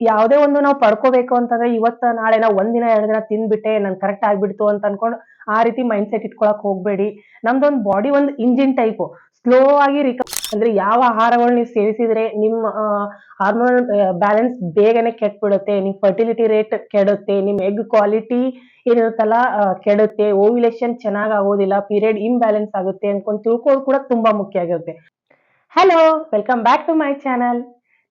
ಯಾವುದೇ ಒಂದು ನಾವು ಪಡ್ಕೋಬೇಕು ಅಂತಂದ್ರೆ ಇವತ್ತ, ನಾಳೆ ನಾವು ಒಂದಿನ ಎರಡು ದಿನ ತಿಂದ್ಬಿಟ್ಟೆ ನನ್ ಕರೆಕ್ಟ್ ಆಗ್ಬಿಡ್ತು ಅಂತ ಅನ್ಕೊಂಡು ಆ ರೀತಿ ಮೈಂಡ್ ಸೆಟ್ ಇಟ್ಕೊಳಕ್ ಹೋಗ್ಬೇಡಿ. ನಮ್ದೊಂದು ಬಾಡಿ ಒಂದು ಇಂಜಿನ್ ಟೈಪ್ ಸ್ಲೋ ಆಗಿ ರಿಕ ಅಂದ್ರೆ ಯಾವ ಆಹಾರಗಳು ನೀವು ಸೇವಿಸಿದ್ರೆ ನಿಮ್ಮ ಹಾರ್ಮೋನ್ ಬ್ಯಾಲೆನ್ಸ್ ಬೇಗನೆ ಕೆಟ್ಬಿಡುತ್ತೆ, ನಿಮ್ ಫರ್ಟಿಲಿಟಿ ರೇಟ್ ಕೆಡುತ್ತೆ, ನಿಮ್ ಎಗ್ ಕ್ವಾಲಿಟಿ ಏನಿರುತ್ತಲ್ಲ ಕೆಡುತ್ತೆ ಓವ್ಯುಲೇಷನ್ ಚೆನ್ನಾಗ್ ಆಗೋದಿಲ್ಲ ಪೀರಿಯಡ್ ಇಂಬ್ಯಾಲೆನ್ಸ್ ಆಗುತ್ತೆ ಅನ್ಕೊಂಡು ತಿಳ್ಕೊಳ್ಳೋದು ಕೂಡ ತುಂಬಾ ಮುಖ್ಯ ಆಗಿರುತ್ತೆ. Hello welcome back to my channel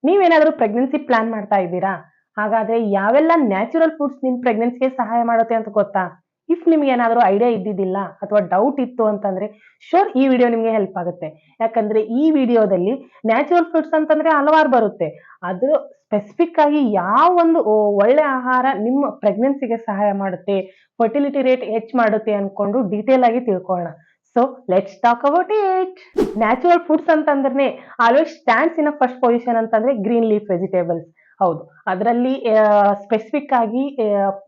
ನೀವೇನಾದ್ರೂ ಪ್ರೆಗ್ನೆನ್ಸಿ ಪ್ಲಾನ್ ಮಾಡ್ತಾ ಇದ್ದೀರಾ? ಹಾಗಾದ್ರೆ ಯಾವೆಲ್ಲ ನ್ಯಾಚುರಲ್ ಫುಡ್ಸ್ ನಿಮ್ ಪ್ರೆಗ್ನೆನ್ಸಿಗೆ ಸಹಾಯ ಮಾಡುತ್ತೆ ಅಂತ ಗೊತ್ತಾ? ಇಫ್ ನಿಮ್ಗೆ ಏನಾದರೂ ಐಡಿಯಾ ಇದ್ದಿದ್ದಿಲ್ಲ ಅಥವಾ ಡೌಟ್ ಇತ್ತು ಅಂತಂದ್ರೆ ಶೋರ್ ಈ ವಿಡಿಯೋ ನಿಮ್ಗೆ ಹೆಲ್ಪ್ ಆಗುತ್ತೆ. ಯಾಕಂದ್ರೆ ಈ ವಿಡಿಯೋದಲ್ಲಿ ನ್ಯಾಚುರಲ್ ಫುಡ್ಸ್ ಅಂತಂದ್ರೆ ಹಲವಾರು ಬರುತ್ತೆ. ಅದು ಸ್ಪೆಸಿಫಿಕ್ ಆಗಿ ಯಾವ ಒಂದು ಒಳ್ಳೆ ಆಹಾರ ನಿಮ್ಮ ಪ್ರೆಗ್ನೆನ್ಸಿಗೆ ಸಹಾಯ ಮಾಡುತ್ತೆ ಫರ್ಟಿಲಿಟಿ ರೇಟ್ ಹೆಚ್ಚು ಮಾಡುತ್ತೆ ಅನ್ಕೊಂಡು ಡೀಟೇಲ್ ಆಗಿ ತಿಳ್ಕೊಳ್ಳೋಣ. So let's talk about it natural foods ಅಂತಂದ್ರೆ always stands in first position ಅಂತಂದ್ರೆ ಗ್ರೀನ್ ಲೀಫ್ ವೆಜಿಟೇಬಲ್ಸ್ ಹೌದು. ಅದರಲ್ಲಿ ಸ್ಪೆಸಿಫಿಕ್ ಆಗಿ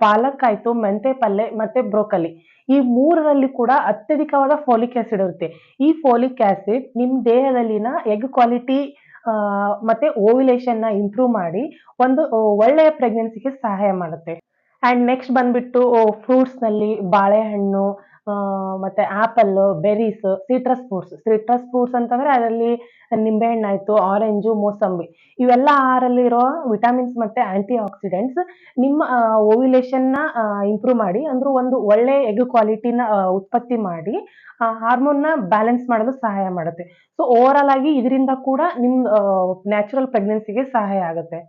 ಪಾಲಕ್ ಆಯ್ತು, ಮೆಂತೆ ಪಲ್ಲೆ, ಮತ್ತೆ ಬ್ರೋಕಲಿ ಈ ಮೂರರಲ್ಲಿ ಕೂಡ ಅತ್ಯಧಿಕವಾದ ಫೋಲಿಕ್ ಆಸಿಡ್ ಇರುತ್ತೆ. ಈ ಫೋಲಿಕ್ ಆಸಿಡ್ ನಿಮ್ ದೇಹದಲ್ಲಿನ ಎಗ್ ಕ್ವಾಲಿಟಿ ಮತ್ತೆ ಓವಿಲೇಷನ್ನ ಇಂಪ್ರೂವ್ ಮಾಡಿ, ಒಂದು ಒಳ್ಳೆಯ ಪ್ರೆಗ್ನೆನ್ಸಿಗೆ ಸಹಾಯ ಮಾಡುತ್ತೆ. ಅಂಡ್ ನೆಕ್ಸ್ಟ್ ಬಂದ್ಬಿಟ್ಟು ಫ್ರೂಟ್ಸ್ನಲ್ಲಿ ಬಾಳೆಹಣ್ಣು ಮತ್ತೆ apple berries citrus fruits citrus fruits ಅಂತಂದ್ರೆ ಅದರಲ್ಲಿ ನಿಂಬೆಹಣ್ಣು ಆಯ್ತು ಆರೆಂಜು ಮೋಸಂಬಿ. ಇವೆಲ್ಲ ಆಹಾರಲ್ಲಿರೋ ವಿಟಮಿನ್ಸ್ ಮತ್ತೆ ಆಂಟಿ ಆಕ್ಸಿಡೆಂಟ್ಸ್ ನಿಮ್ಮ ಓವಿಲೇಷನ್ನ ಇಂಪ್ರೂವ್ ಮಾಡಿ, ಅಂದ್ರೆ ಒಂದು ಒಳ್ಳೆ ಎಗ್ ಕ್ವಾಲಿಟಿನ ಉತ್ಪತ್ತಿ ಮಾಡಿ ಹಾರ್ಮೋನ್ನ ಬ್ಯಾಲೆನ್ಸ್ ಮಾಡಲು ಸಹಾಯ ಮಾಡುತ್ತೆ. ಸೊ ಓವರ್ ಆಲ್ ಆಗಿ ಇದರಿಂದ ಕೂಡ ನಿಮ್ ನ್ಯಾಚುರಲ್ ಪ್ರೆಗ್ನೆನ್ಸಿಗೆ ಸಹಾಯ ಆಗುತ್ತೆ.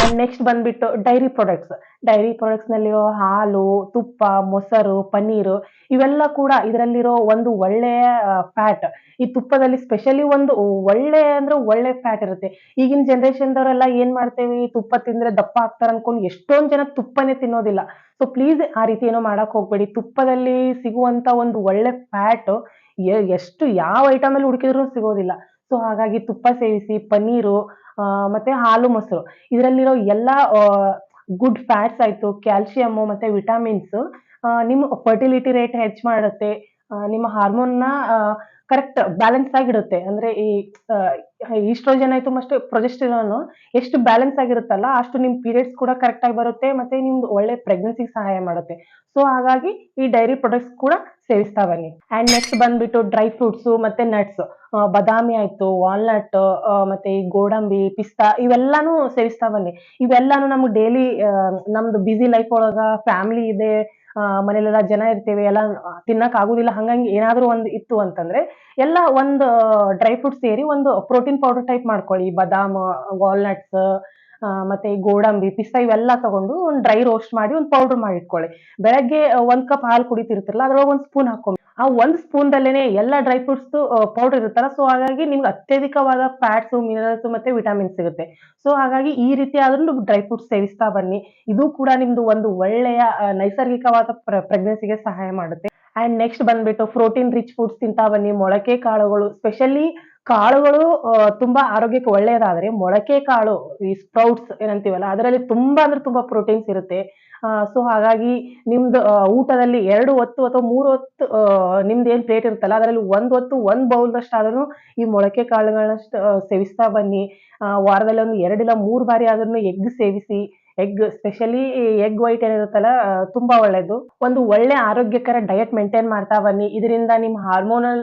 ಅಂಡ್ ನೆಕ್ಸ್ಟ್ ಬಂದ್ಬಿಟ್ಟು ಡೈರಿ ಪ್ರಾಡಕ್ಟ್ಸ್ ಡೈರಿ ಪ್ರಾಡಕ್ಟ್ಸ್ ನಲ್ಲಿರೋ ಹಾಲು, ತುಪ್ಪ, ಮೊಸರು, ಪನ್ನೀರು ಇವೆಲ್ಲ ಕೂಡ ಇದರಲ್ಲಿರೋ ಒಂದು ಒಳ್ಳೆಯ ಫ್ಯಾಟ್ ಈ ತುಪ್ಪದಲ್ಲಿ ಸ್ಪೆಷಲಿ ಒಂದು ಒಳ್ಳೆ ಅಂದ್ರೆ ಒಳ್ಳೆ ಫ್ಯಾಟ್ ಇರುತ್ತೆ. ಈಗಿನ ಜನರೇಷನ್ ದವರೆಲ್ಲ ಏನ್ ಮಾಡ್ತೇವೆ? ತುಪ್ಪ ತಿಂದ್ರೆ ದಪ್ಪ ಆಗ್ತಾರೆ ಅನ್ಕೊಂಡು ಎಷ್ಟೊಂದ್ ಜನ ತುಪ್ಪನೇ ತಿನ್ನೋದಿಲ್ಲ. ಸೊ ಪ್ಲೀಸ್ ಆ ರೀತಿ ಏನೋ ಮಾಡಕ್ ಹೋಗ್ಬೇಡಿ. ತುಪ್ಪದಲ್ಲಿ ಸಿಗುವಂತ ಒಂದು ಒಳ್ಳೆ ಫ್ಯಾಟ್ ಎಷ್ಟು ಯಾವ ಐಟಮ್ ಅಲ್ಲಿ ಹುಡುಕಿದ್ರು ಸಿಗೋದಿಲ್ಲ. ಸೊ ಹಾಗಾಗಿ ತುಪ್ಪ ಸೇವಿಸಿ, ಪನ್ನೀರು ಮತ್ತೆ ಹಾಲು, ಮೊಸರು. ಇದರಲ್ಲಿರೋ ಎಲ್ಲ ಗುಡ್ ಫ್ಯಾಟ್ಸ್ ಆಯ್ತು ಕ್ಯಾಲ್ಸಿಯಂ ಮತ್ತೆ ವಿಟಮಿನ್ಸ್ ನಿಮ್ಮ ಫರ್ಟಿಲಿಟಿ ರೇಟ್ ಹೆಚ್ಚು ಮಾಡುತ್ತೆ. ನಿಮ್ಮ ಹಾರ್ಮೋನ್ನ ಕರೆಕ್ಟ್ ಬ್ಯಾಲೆನ್ಸ್ ಆಗಿಡುತ್ತೆ ಅಂದ್ರೆ ಈ ಈಸ್ಟ್ರೋಜನ್ ಆಯ್ತು ಮತ್ತೆ ಪ್ರೊಜೆಸ್ಟಿರೋನು ಎಷ್ಟು ಬ್ಯಾಲೆನ್ಸ್ ಆಗಿರುತ್ತಲ್ಲ, ಅಷ್ಟು ನಿಮ್ ಪೀರಿಯಡ್ಸ್ ಕೂಡ ಕರೆಕ್ಟ್ ಆಗಿ ಬರುತ್ತೆ ಮತ್ತೆ ನಿಮ್ದು ಒಳ್ಳೆ ಪ್ರೆಗ್ನೆನ್ಸಿಗೆ ಸಹಾಯ ಮಾಡುತ್ತೆ. ಸೊ ಹಾಗಾಗಿ ಈ ಡೈರಿ ಪ್ರಾಡಕ್ಟ್ಸ್ ಕೂಡ ಸೇವಿಸ್ತಾ ಬನ್ನಿ. ಅಂಡ್ ನೆಕ್ಸ್ಟ್ ಬಂದ್ಬಿಟ್ಟು ಡ್ರೈ ಫ್ರೂಟ್ಸ್ ಮತ್ತೆ ನಟ್ಸ್ ಬದಾಮಿ ಆಯ್ತು ವಾಲ್ನಟ್ ಮತ್ತೆ ಈ ಗೋಡಂಬಿ, ಪಿಸ್ತಾ ಇವೆಲ್ಲಾನು ಸೇವಿಸ್ತಾ ಬನ್ನಿ. ಇವೆಲ್ಲಾನು ನಮ್ಗೆ ಡೈಲಿ ನಮ್ದು ಬ್ಯುಸಿ ಲೈಫ್ ಒಳಗ ಫ್ಯಾಮಿಲಿ ಇದೆ ಮನೇಲೆಲ್ಲ ಜನ ಇರ್ತೇವೆ, ಎಲ್ಲ ತಿನ್ನಕ್ ಆಗುದಿಲ್ಲ, ಹಂಗಾಗಿ ಏನಾದ್ರೂ ಒಂದು ಇತ್ತು ಅಂತಂದ್ರೆ ಎಲ್ಲ ಒಂದು ಡ್ರೈ ಫ್ರೂಟ್ ಸೇರಿ ಒಂದು ಪ್ರೋಟೀನ್ ಪೌಡರ್ ಟೈಪ್ ಮಾಡ್ಕೊಳ್ಳಿ. ಬದಾಮ್ ವಾಲ್ನಟ್ಸ್ ಮತ್ತೆ ಗೋಡಂಬಿ, ಪಿಸ್ತಾ ಇವೆಲ್ಲ ತಗೊಂಡು ಒಂದು ಡ್ರೈ ರೋಸ್ಟ್ ಮಾಡಿ ಒಂದು ಪೌಡರ್ ಮಾಡಿ ಇಟ್ಕೊಳ್ಳಿ. ಬೆಳಗ್ಗೆ ಒಂದ್ ಕಪ್ ಹಾಲು ಕುಡಿತಿರ್ತಿರಲ್ಲ, ಅದ್ರೊಳಗೆ ಒಂದು ಸ್ಪೂನ್ ಹಾಕೊಂಡ್ ಆ ಒಂದು ಸ್ಪೂನ್ ದಲ್ಲೇನೆ ಎಲ್ಲ ಡ್ರೈ ಫ್ರೂಟ್ಸ್ ಪೌಡರ್ ಇರುತ್ತಲ್ಲ ಸೊ ಹಾಗಾಗಿ ನಿಮ್ಗೆ ಅತ್ಯಧಿಕವಾದ ಫ್ಯಾಟ್ಸ್ ಮಿನರಲ್ಸ್ ಮತ್ತೆ ವಿಟಮಿನ್ ಸಿಗುತ್ತೆ. ಸೊ ಹಾಗಾಗಿ ಈ ರೀತಿ ಆದ್ರೂ ಡ್ರೈ ಫ್ರೂಟ್ಸ್ ಸೇವಿಸ್ತಾ ಬನ್ನಿ. ಇದು ಕೂಡ ನಿಮ್ದು ಒಂದು ಒಳ್ಳೆಯ ನೈಸರ್ಗಿಕವಾದ ಪ್ರೆಗ್ನೆನ್ಸಿಗೆ ಸಹಾಯ ಮಾಡುತ್ತೆ. ಅಂಡ್ ನೆಕ್ಸ್ಟ್ ಬಂದ್ಬಿಟ್ಟು ಪ್ರೋಟೀನ್ ರಿಚ್ ಫುಡ್ಸ್ ತಿಂತಾ ಬನ್ನಿ. ಮೊಳಕೆ ಕಾಳುಗಳು ಸ್ಪೆಷಲಿ ಕಾಳುಗಳು ತುಂಬಾ ಆರೋಗ್ಯಕ್ಕೆ ಒಳ್ಳೆಯದಾದ್ರೆ ಮೊಳಕೆ ಕಾಳು, ಈ ಸ್ಪ್ರೌಟ್ಸ್ ಏನಂತೀವಲ್ಲ, ಅದರಲ್ಲಿ ತುಂಬಾ ಅಂದ್ರೆ ತುಂಬಾ ಪ್ರೋಟೀನ್ಸ್ ಇರುತ್ತೆ. ಸೊ ಹಾಗಾಗಿ ನಿಮ್ದು ಊಟದಲ್ಲಿ ಎರಡು ಹೊತ್ತು ಅಥವಾ ಮೂರು ಹೊತ್ತು ನಿಮ್ದು ಏನ್ ಪ್ಲೇಟ್ ಇರುತ್ತಲ್ಲ, ಅದರಲ್ಲಿ ಒಂದ್ ಹೊತ್ತು ಒಂದ್ ಬೌಲ್ದಷ್ಟಾದ್ರೂ ಈ ಮೊಳಕೆ ಕಾಳುಗಳಷ್ಟು ಸೇವಿಸ್ತಾ ಬನ್ನಿ. ವಾರದಲ್ಲಿ ಒಂದು ಎರಡಿಲ್ಲ ಮೂರು ಬಾರಿ ಆದ್ರೂ ಎಗ್ ಸೇವಿಸಿ ಎಗ್ ಸ್ಪೆಷಲಿ ಎಗ್ ವೈಟ್ ಏನಿರುತ್ತಲ್ಲ ತುಂಬಾ ಒಳ್ಳೇದು. ಒಂದು ಒಳ್ಳೆ ಆರೋಗ್ಯಕರ ಡಯಟ್ ಮೇಂಟೈನ್ ಮಾಡ್ತಾ ಬನ್ನಿ. ಇದರಿಂದ ನಿಮ್ ಹಾರ್ಮೋನಲ್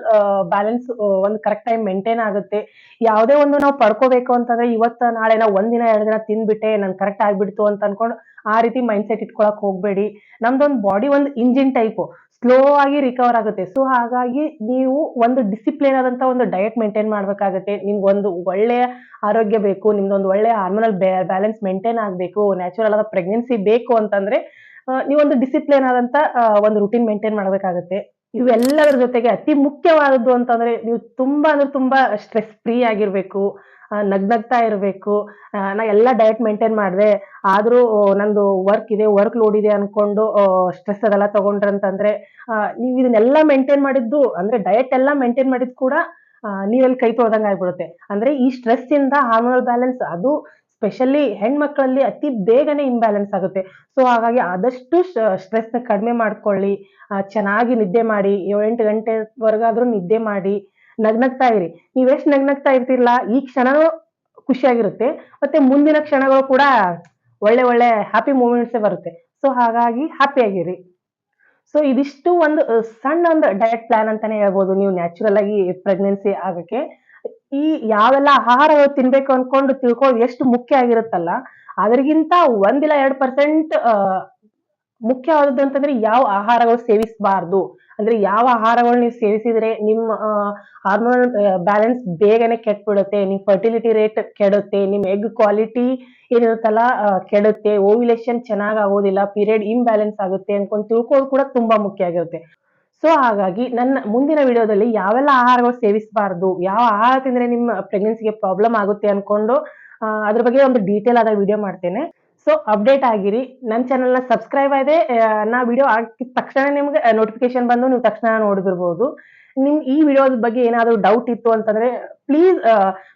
ಬ್ಯಾಲೆನ್ಸ್ ಒಂದು ಕರೆಕ್ಟ್ ಟೈಮ್ ಮೇಂಟೈನ್ ಆಗುತ್ತೆ. ಯಾವುದೇ ಒಂದು ನಾವು ಪಡ್ಕೋಬೇಕು ಅಂತಂದ್ರೆ ಇವತ್ತು, ನಾಳೆ ನಾವು ಒಂದಿನ ಎರಡು ದಿನ ತಿಂದ್ಬಿಟ್ಟೆ ನನ್ ಕರೆಕ್ಟ್ ಆಗ್ಬಿಡ್ತು ಅಂತ ಅನ್ಕೊಂಡು ಆ ರೀತಿ ಮೈಂಡ್ ಸೆಟ್ ಇಟ್ಕೊಳಕ್ ಹೋಗ್ಬೇಡಿ. ನಮ್ದೊಂದು ಬಾಡಿ ಒಂದು ಇಂಜಿನ್ ಟೈಪು ಸ್ಲೋ ಆಗಿ ರಿಕವರ್ ಆಗುತ್ತೆ. ಸೊ ಹಾಗಾಗಿ ನೀವು ಒಂದು ಡಿಸಿಪ್ಲಿನ್ ಆದಂತ ಒಂದು ಡಯಟ್ ಮೇಂಟೈನ್ ಮಾಡ್ಬೇಕಾಗತ್ತೆ. ನಿಮ್ಗೆ ಒಂದು ಒಳ್ಳೆಯ ಆರೋಗ್ಯ ಬೇಕು ನಿಮ್ದೊಂದು ಒಳ್ಳೆಯ ಹಾರ್ಮೋನಲ್ ಬ್ಯಾಲೆನ್ಸ್ ಮೇಂಟೈನ್ ಆಗಬೇಕು ನ್ಯಾಚುರಲ್ ಆದ ಪ್ರೆಗ್ನೆನ್ಸಿ ಬೇಕು ಅಂತಂದ್ರೆ ನೀವೊಂದು ಡಿಸಿಪ್ಲಿನ್ ಆದಂತ ಒಂದು ರುಟೀನ್ ಮೇಂಟೈನ್ ಮಾಡ್ಬೇಕಾಗತ್ತೆ. ಇವೆಲ್ಲದರ ಜೊತೆಗೆ ಅತಿ ಮುಖ್ಯವಾದದ್ದು ಅಂತಂದ್ರೆ ನೀವು ತುಂಬಾ ಅಂದ್ರೆ ತುಂಬಾ ಸ್ಟ್ರೆಸ್ ಫ್ರೀ ಆಗಿರ್ಬೇಕು ನಗ್ನಗ್ತಾ ಇರಬೇಕು. ನಾ ಎಲ್ಲ ಡಯಟ್ ಮೇಂಟೈನ್ ಮಾಡಿದೆ. ಆದ್ರೂ ನಂದು ವರ್ಕ್ ಇದೆ ವರ್ಕ್ ಲೋಡ್ ಇದೆ ಅನ್ಕೊಂಡು ಸ್ಟ್ರೆಸ್ ಅದೆಲ್ಲ ತಗೊಂಡ್ರಂತಂದ್ರೆ ನೀವು ಇದನ್ನೆಲ್ಲ ಮೇಂಟೈನ್ ಮಾಡಿದ್ದು, ಅಂದ್ರೆ ಡಯಟ್ ಎಲ್ಲ ಮೇಂಟೈನ್ ಮಾಡಿದ್ ಕೂಡ ನೀವೆಲ್ಲಿ ಕೈ ತೊಳ್ದಂಗೆ ಆಗ್ಬಿಡುತ್ತೆ ಅಂದ್ರೆ ಈ ಸ್ಟ್ರೆಸ್ ಇಂದ ಹಾರ್ಮೋನಲ್ ಬ್ಯಾಲೆನ್ಸ್ ಅದು ಸ್ಪೆಷಲಿ ಹೆಣ್ಮಕ್ಳಲ್ಲಿ ಅತಿ ಬೇಗನೆ ಇಂಬ್ಯಾಲೆನ್ಸ್ ಆಗುತ್ತೆ. ಸೊ ಹಾಗಾಗಿ ಆದಷ್ಟು ಸ್ಟ್ರೆಸ್ ಕಡಿಮೆ ಮಾಡ್ಕೊಳ್ಳಿ. ಚೆನ್ನಾಗಿ ನಿದ್ದೆ ಮಾಡಿ. ಏಳೆಂಟು ಗಂಟೆವರೆಗಾದ್ರೂ ನಿದ್ದೆ ಮಾಡಿ. ನಗ್ನಗ್ತಾ ಇರಿ. ನೀವೆಷ್ಟು ನಗ್ನಗ್ತಾ ಇರ್ತಿರಲ್ಲ, ಈ ಕ್ಷಣನೂ ಖುಷಿಯಾಗಿರುತ್ತೆ. ಮತ್ತೆ ಮುಂದಿನ ಕ್ಷಣಗಳು ಕೂಡ ಒಳ್ಳೆ ಒಳ್ಳೆ ಹ್ಯಾಪಿ ಮೂಮೆಂಟ್ಸ್ ಬರುತ್ತೆ. ಸೊ ಹಾಗಾಗಿ ಹ್ಯಾಪಿ ಆಗಿರಿ. ಸೊ ಇದಿಷ್ಟು ಒಂದು ಸಣ್ಣ ಒಂದು ಡಯಟ್ ಪ್ಲಾನ್ ಅಂತಾನೆ ಹೇಳ್ಬೋದು. ನೀವು ನ್ಯಾಚುರಲ್ ಆಗಿ ಪ್ರೆಗ್ನೆನ್ಸಿ ಆಗಕ್ಕೆ. ಈ ಯಾವೆಲ್ಲ ಆಹಾರಗಳು ತಿನ್ಬೇಕು ಅನ್ಕೊಂಡು ತಿಳ್ಕೊಳ್ಳೋದು ಎಷ್ಟು ಮುಖ್ಯ ಆಗಿರುತ್ತಲ್ಲ, ಅದ್ರಗಿಂತ ಒಂದಿಲ್ಲ ಎರಡ್ ಪರ್ಸೆಂಟ್ ಮುಖ್ಯವಾದದ್ದು ಅಂತಂದ್ರೆ ಯಾವ ಆಹಾರಗಳು ಸೇವಿಸಬಾರ್ದು. ಅಂದ್ರೆ ಯಾವ ಆಹಾರಗಳು ನೀವು ಸೇವಿಸಿದ್ರೆ ನಿಮ್ಮ ಹಾರ್ಮೋನ್ ಬ್ಯಾಲೆನ್ಸ್ ಬೇಗನೆ ಕೆಟ್ಬಿಡುತ್ತೆ ನಿಮ್ ಫರ್ಟಿಲಿಟಿ ರೇಟ್ ಕೆಡುತ್ತೆ ನಿಮ್ ಎಗ್ ಕ್ವಾಲಿಟಿ ಏನಿರುತ್ತಲ್ಲ ಕೆಡುತ್ತೆ ಓವ್ಯುಲೇಷನ್ ಚೆನ್ನಾಗ್ ಆಗೋದಿಲ್ಲ ಪೀರಿಯಡ್ ಇಂಬ್ಯಾಲೆನ್ಸ್ ಆಗುತ್ತೆ ಅನ್ಕೊಂಡು ತಿಳ್ಕೊಳ್ಳೋದು ಕೂಡ ತುಂಬಾ ಮುಖ್ಯ ಆಗಿರುತ್ತೆ. ಸೊ ಹಾಗಾಗಿ ನನ್ನ ಮುಂದಿನ ವಿಡಿಯೋದಲ್ಲಿ ಯಾವೆಲ್ಲ ಆಹಾರಗಳು ಸೇವಿಸಬಾರ್ದು ಯಾವ ಆಹಾರ ತಿಂದ್ರೆ ನಿಮ್ಮ ಪ್ರೆಗ್ನೆನ್ಸಿಗೆ ಪ್ರಾಬ್ಲಮ್ ಆಗುತ್ತೆ ಅನ್ಕೊಂಡು ಆ, ಅದ್ರ ಬಗ್ಗೆ ಒಂದು ಡೀಟೇಲ್ ಆದ ವಿಡಿಯೋ ಮಾಡ್ತೇನೆ. ಸೊ ಅಪ್ಡೇಟ್ ಆಗಿರಿ. ನನ್ನ ಚಾನಲ್ನ ಸಬ್ಸ್ಕ್ರೈಬ್ ಆಗಿದೆ ನಾ ವಿಡಿಯೋ ಹಾಕಿದ ತಕ್ಷಣ ನಿಮ್ಗೆ ನೋಟಿಫಿಕೇಶನ್ ಬಂದು ನೀವು ತಕ್ಷಣ ನೋಡಿದಿರ್ಬೋದು. ನಿಮ್ ಈ ವಿಡಿಯೋದ ಬಗ್ಗೆ ಏನಾದ್ರು ಡೌಟ್ ಇತ್ತು ಅಂತಂದ್ರೆ ಪ್ಲೀಸ್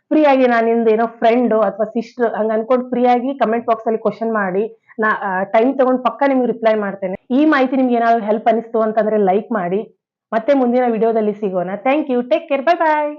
ಫ್ರೀ ಆಗಿ ನಾನು ನಿಮ್ದು ಏನೋ ಫ್ರೆಂಡ್ ಅಥವಾ ಸಿಸ್ಟರ್ ಹಂಗ ಅನ್ಕೊಂಡು ಫ್ರೀ ಆಗಿ ಕಮೆಂಟ್ ಬಾಕ್ಸ್ ಅಲ್ಲಿ ಕ್ವಶನ್ ಮಾಡಿ, ನಾ ಟೈಮ್ ತಗೊಂಡ್ ಪಕ್ಕ ನಿಮ್ಗೆ ರಿಪ್ಲೈ ಮಾಡ್ತೇನೆ. ಈ ಮಾಹಿತಿ ನಿಮ್ಗೆ ಏನಾದ್ರು ಹೆಲ್ಪ್ ಅನಿಸ್ತು ಅಂತಂದ್ರೆ ಲೈಕ್ ಮಾಡಿ. ಮತ್ತೆ ಮುಂದಿನ ವಿಡಿಯೋದಲ್ಲಿ ಸಿಗೋಣ. Thank you take care bye bye